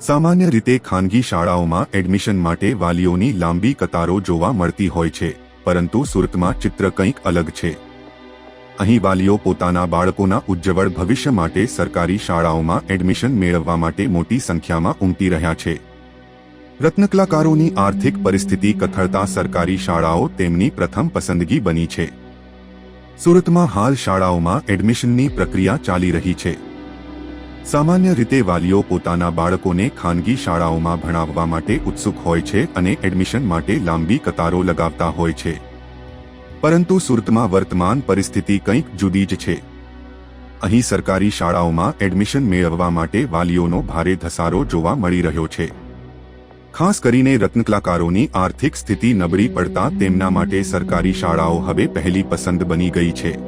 સામાન્ય રીતે ખાનગી શાળાઓમાં એડમિશન માટે વાલીઓની લાંબી કતારો જોવા મળતી હોય છે, પરંતુ સુરતમાં ચિત્ર કંઈક અલગ છે. અહીં વાલીઓ પોતાના બાળકોના ઉજ્જવળ ભવિષ્ય માટે સરકારી શાળાઓમાં એડમિશન મેળવવા માટે મોટી સંખ્યામાં ઉમટી રહ્યા છે. રત્નકલાકારોની આર્થિક પરિસ્થિતિ કથળતા સરકારી શાળાઓ તેમની પ્રથમ પસંદગી બની છે. સુરતમાં હાલ શાળાઓમાં એડમિશનની પ્રક્રિયા ચાલી રહી છે. સામાન્ય રીતે વાલીઓ પોતાના બાળકોને ખાનગી શાળાઓમાં ભણાવવા માટે ઉત્સુક હોય છે અને એડમિશન માટે લાંબી કતારો લગાવતા હોય છે. પરંતુ સુરતમાં વર્તમાન પરિસ્થિતિ કંઈક જુદી જ છે. અહીં સરકારી શાળાઓમાં એડમિશન મેળવવા માટે વાલીઓનો ભારે ધસારો જોવા મળી રહ્યો છે. ખાસ કરીને રત્નકલાકારોની આર્થિક સ્થિતિ નબળી પડતા તેમના માટે સરકારી શાળાઓ હવે પહેલી પસંદ બની ગઈ છે.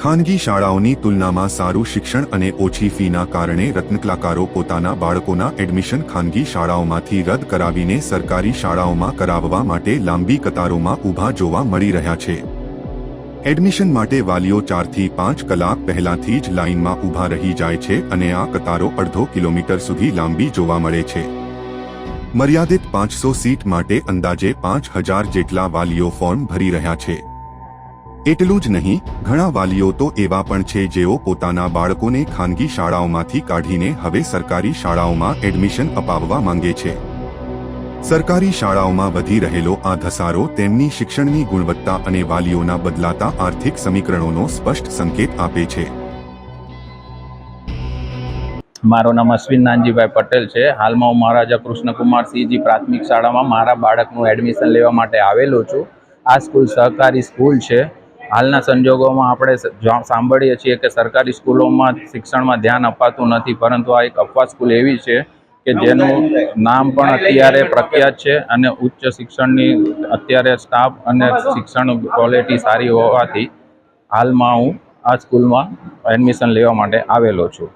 ખાનગી શાળાઓની તુલનામાં સારું શિક્ષણ અને ઓછી ફીના કારણે રત્નકલાકારો પોતાના બાળકોના એડમિશન ખાનગી શાળાઓમાંથી રદ કરાવીને સરકારી શાળાઓમાં કરાવવા માટે લાંબી કતારોમાં ઊભા જોવા મળી રહ્યા છે. એડમિશન માટે વાલીઓ ચારથી પાંચ કલાક પહેલાથી જ લાઇનમાં ઊભા રહી જાય છે અને આ કતારો અડધો કિલોમીટર સુધી લાંબી જોવા મળે છે. મર્યાદિત પાંચસો સીટ માટે અંદાજે પાંચ હજાર જેટલા વાલીઓ ફોર્મ ભરી રહ્યા છે. એટલું જ નહીં, ઘણા વાલીઓ તો એવા પણ છે જેઓ પોતાના બાળકોને ખાનગી શાળાઓમાંથી કાઢીને હવે સરકારી શાળાઓમાં એડમિશન અપાવવા માંગે છે. સરકારી શાળાઓમાં વધી રહેલો આ ધસારો તેમની શિક્ષણની ગુણવત્તા અને વાલીઓના બદલાતા આર્થિક સમીકરણોનો સ્પષ્ટ સંકેત આપે છે. મારું નામ અશ્વિન નાનજીભાઈ પટેલ છે. હાલમાં હું મહારાજા કૃષ્ણકુમાર સિંહજી પ્રાથમિક શાળામાં મારા બાળકનું એડમિશન લેવા માટે આવેલો છું. આ સ્કૂલ સહકારી સ્કૂલ છે. હાલના સંજોગોમાં આપણે સાંભળીએ છીએ કે સરકારી સ્કૂલોમાં શિક્ષણમાં ધ્યાન અપાતું નથી પરંતુ આ એક અફવા સ્કૂલ એવી છે કે જેનું નામ પણ અત્યારે પ્રખ્યાત છે અને ઉચ્ચ શિક્ષણની અત્યારે સ્ટાફ અને શિક્ષણ ક્વોલિટી સારી હોવાથી હાલમાં હું આ સ્કૂલમાં એડમિશન લેવા માટે આવેલો છું.